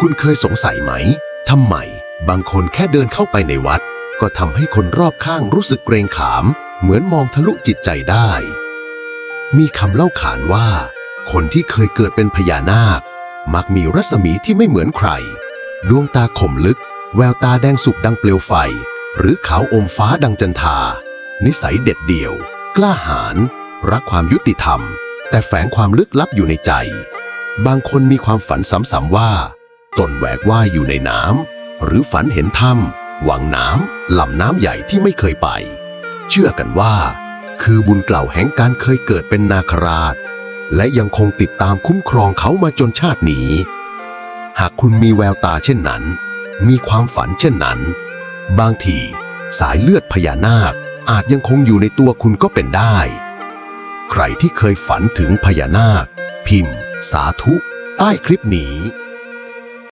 คุณเคยสงสัยไหม ทำไม บางคนแค่เดินเข้าไปในวัด ก็ทำให้คนรอบข้างรู้สึกเกรงขาม เหมือนมองทะลุจิตใจได้ มีคำเล่าขานว่า คนที่เคยเกิดเป็นพญานาค มักมีรัศมีที่ไม่เหมือนใคร ดวงตาคมลึก แววตาแดงสุกดังเปลวไฟ หรือขาวอมฟ้าดังจันทา นิสัยเด็ดเดี่ยว กล้าหาญ รักความยุติธรรม แต่แฝงความลึกลับอยู่ในใจ บางคนมีความฝันซ้ำๆว่า ตนแหวกว่ายอยู่ในน้ำหรือฝันเห็นถ้ำวังน้ำลำน้ำใหญ่ที่ไม่เคยไป เชื่อกันว่า คือบุญเกล่าแห่งการเคยเกิดเป็นนาคราช และยังคงติดตามคุ้มครองเขามาจนชาตินี้ หากคุณมีแววตาเช่นนั้น มีความฝันเช่นนั้น บางทีสายเลือดพญานาคอาจยังคงอยู่ในตัวคุณก็เป็นได้ ใครที่เคยฝันถึงพญานาค พิมพ์ สาธุ ใต้คลิปนี้